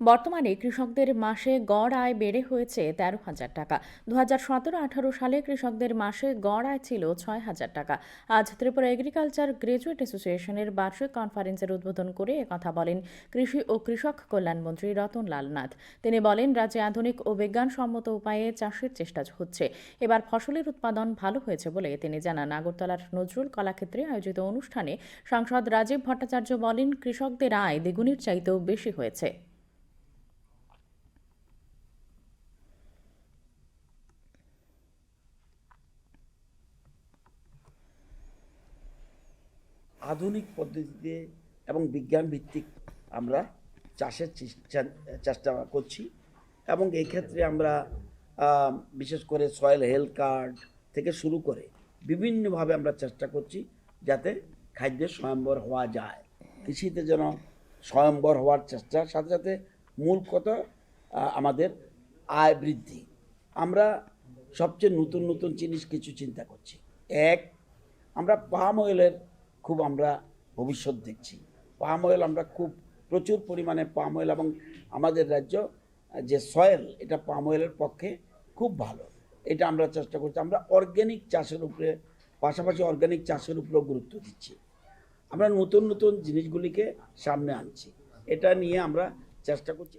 বর্তমানে কৃষকদের মাসে গড় আয় বেড়ে হয়েছে তেরো হাজার টাকা। দু হাজার সতেরো আঠারো সালে কৃষকদের মাসে গড় আয় ছিল ছয় হাজার টাকা। আজ ত্রিপুরা এগ্রিকালচার গ্রাজুয়েট অ্যাসোসিয়েশনের বার্ষিক কনফারেন্সের উদ্বোধন করে কথা বলেন কৃষি ও কৃষক কল্যাণমন্ত্রী রতন লাল নাথ। তিনি বলেন, রাজ্যে আধুনিক ও বিজ্ঞানসম্মত উপায়ে চাষের চেষ্টা হচ্ছে। এবার ফসলের উৎপাদন ভালো হয়েছে বলে তিনি জানান। আগরতলার নজরুল কলাক্ষেত্রে আয়োজিত অনুষ্ঠানে সাংসদ রাজীব ভট্টাচার্য বলেন, কৃষকদের আয় দ্বিগুণের চাইতেও বেশি হয়েছে। আধুনিক পদ্ধতিতে এবং বিজ্ঞান ভিত্তিক আমরা চাষের চেষ্টা- করছি এবং এই ক্ষেত্রে আমরা বিশেষ করে সয়েল হেলথ কার্ড থেকে শুরু করে বিভিন্নভাবে আমরা চেষ্টা করছি যাতে খাদ্যের স্বয়ম্বর হওয়া যায়। কৃষিতে যেন স্বয়ম্বর হওয়ার চেষ্টা, সাথে সাথে মূল কথা আমাদের আয় বৃদ্ধি। আমরা সবচেয়ে নতুন নতুন জিনিস কিছু চিন্তা করছি। এক, আমরা পাম অয়েলের খুব আমরা ভবিষ্যৎ দেখছি। পাম অয়েল আমরা খুব প্রচুর পরিমাণে পাম অয়েল এবং আমাদের রাজ্য, যে সয়েল, এটা পাম অয়েলের পক্ষে খুব ভালো। এটা আমরা চেষ্টা করছি। আমরা অর্গ্যানিক চাষের উপরে, পাশাপাশি অর্গ্যানিক চাষের উপরেও গুরুত্ব দিচ্ছি। আমরা নতুন নতুন জিনিসগুলিকে সামনে আনছি। এটা নিয়ে আমরা চেষ্টা করছি।